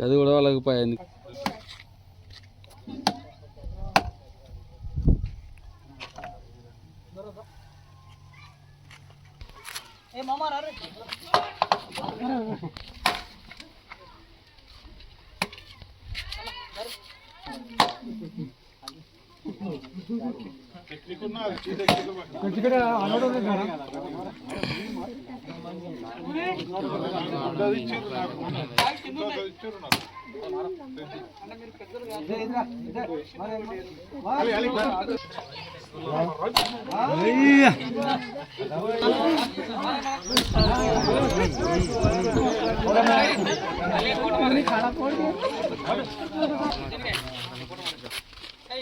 jadi udah lagi pak ini Thank you. కూడా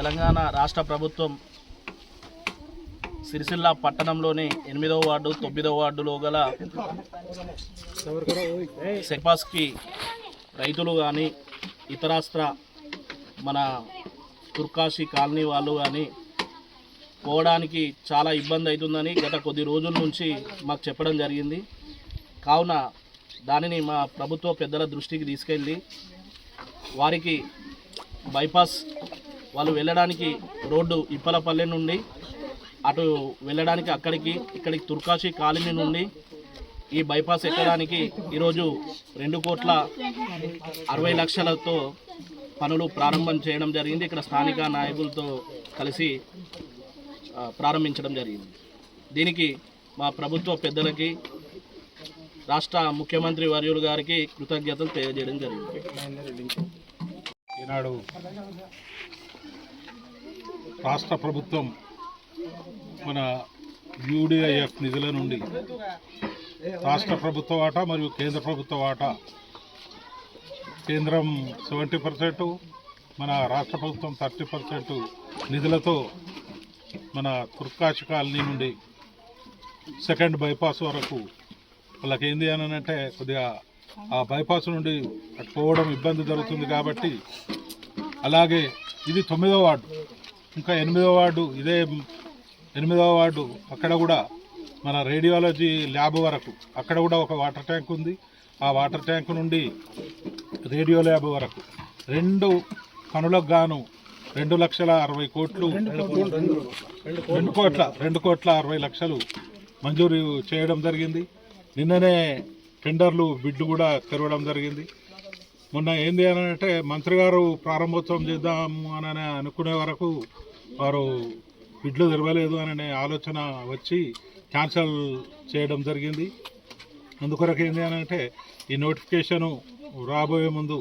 తెలంగాణ రాష్ట్ర ప్రభుత్వం సిరిసిల్ల పట్టణంలోని ఎనిమిదవ వార్డు తొమ్మిదవ వార్డులో గల సెపాస్కి రైతులు కానీ ఇతరాస్త్ర మన తుర్కాషి కాలనీ వాళ్ళు కానీ పోవడానికి చాలా ఇబ్బంది అవుతుందని గత కొద్ది రోజుల నుంచి మాకు చెప్పడం జరిగింది. కావున దానిని మా ప్రభుత్వ పెద్దల దృష్టికి తీసుకెళ్ళి వారికి బైపాస్ వాళ్ళు వెళ్ళడానికి రోడ్డు ఇప్పలపల్లె నుండి అటు వెళ్ళడానికి అక్కడికి ఇక్కడికి తుర్కాషి కాలనీ నుండి ఈ బైపాస్ ఎక్కడానికి ఈరోజు రెండు కోట్ల అరవై లక్షలతో పనులు ప్రారంభం చేయడం జరిగింది. ఇక్కడ స్థానిక నాయకులతో కలిసి ప్రారంభించడం జరిగింది. దీనికి మా ప్రభుత్వ పెద్దలకి రాష్ట్ర ముఖ్యమంత్రి వర్యులు గారికి కృతజ్ఞతలు తెలియజేయడం జరిగింది. ఈనాడు రాష్ట్ర ప్రభుత్వం మన యూడిఐఎఫ్ నిధుల నుండి రాష్ట్ర ప్రభుత్వ వాటా మరియు కేంద్ర ప్రభుత్వ వాటా కేంద్రం సెవెంటీ పర్సెంట్ మన రాష్ట్ర ప్రభుత్వం థర్టీ పర్సెంట్ నిధులతో మన తుర్కాష్ కాలనీ నుండి సెకండ్ బైపాస్ వరకు వాళ్ళకి ఏంది అని అంటే కొద్దిగా ఆ బైపాస్ నుండి పోవడం ఇబ్బంది జరుగుతుంది కాబట్టి అలాగే ఇది తొమ్మిదో వార్డు. ఇంకా ఎనిమిదవ వార్డు ఇదే ఎనిమిదవ వార్డు అక్కడ కూడా మన రేడియాలజీ ల్యాబ్ వరకు అక్కడ కూడా ఒక వాటర్ ట్యాంక్ ఉంది. ఆ వాటర్ ట్యాంక్ నుండి రేడియో ల్యాబ్ వరకు రెండు పనులకు గాను రెండు లక్షల అరవై కోట్లు రెండు కోట్ల రెండు కోట్ల అరవై లక్షలు మంజూరు చేయడం జరిగింది. నిన్ననే టెండర్లు బిడ్డు కూడా తెరవడం జరిగింది. మొన్న ఏం చేయాలంటే మంత్రి గారు ప్రారంభోత్సవం చేద్దాము అని అనుకునే వరకు వారు బిడ్లు తెరవలేదు అనే ఆలోచన వచ్చి క్యాన్సల్ చేయడం జరిగింది. అందుకొరకు ఏంది అనంటే అంటే ఈ నోటిఫికేషను రాబోయే ముందు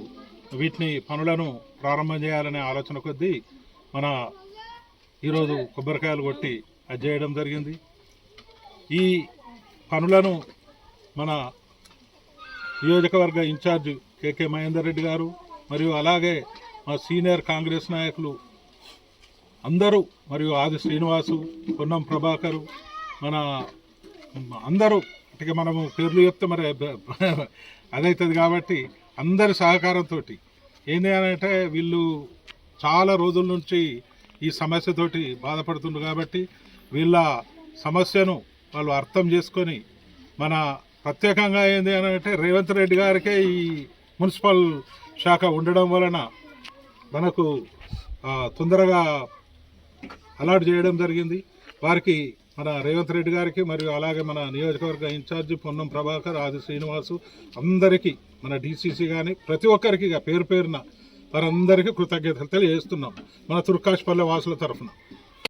వీటిని పనులను ప్రారంభం చేయాలనే ఆలోచన కొద్దీ మన ఈరోజు కొబ్బరికాయలు కొట్టి అది చేయడం జరిగింది. ఈ పనులను మన నియోజకవర్గ ఇన్ఛార్జ్ కేకే మహేందర్ రెడ్డి గారు మరియు అలాగే మా సీనియర్ కాంగ్రెస్ నాయకులు అందరూ మరియు ఆది శ్రీనివాసు పొన్నం ప్రభాకరు మన అందరూ ఇక మనము పేర్లు చెప్తే మరి అదవుతుంది కాబట్టి అందరి సహకారంతో ఏంది అంటే వీళ్ళు చాలా రోజుల నుంచి ఈ సమస్యతోటి బాధపడుతుండ్రు కాబట్టి వీళ్ళ సమస్యను వాళ్ళు అర్థం చేసుకొని మన ప్రత్యేకంగా ఏంది అంటే రేవంత్ రెడ్డి గారికే ఈ మున్సిపల్ శాఖ ఉండడం వలన మనకు తొందరగా అలాట్ చేయడం జరిగింది. వారికి మన రేవంత్ రెడ్డి గారికి మరియు అలాగే మన నియోజకవర్గ ఇన్ఛార్జి పొన్నం ప్రభాకర్ ఆది శ్రీనివాసు అందరికీ మన డీసీసీ కానీ ప్రతి ఒక్కరికి ఇక పేరు పేరున వారందరికీ కృతజ్ఞతలు తెలియజేస్తున్నాం. మన తుర్కాష్పల్లె వాసుల తరఫున.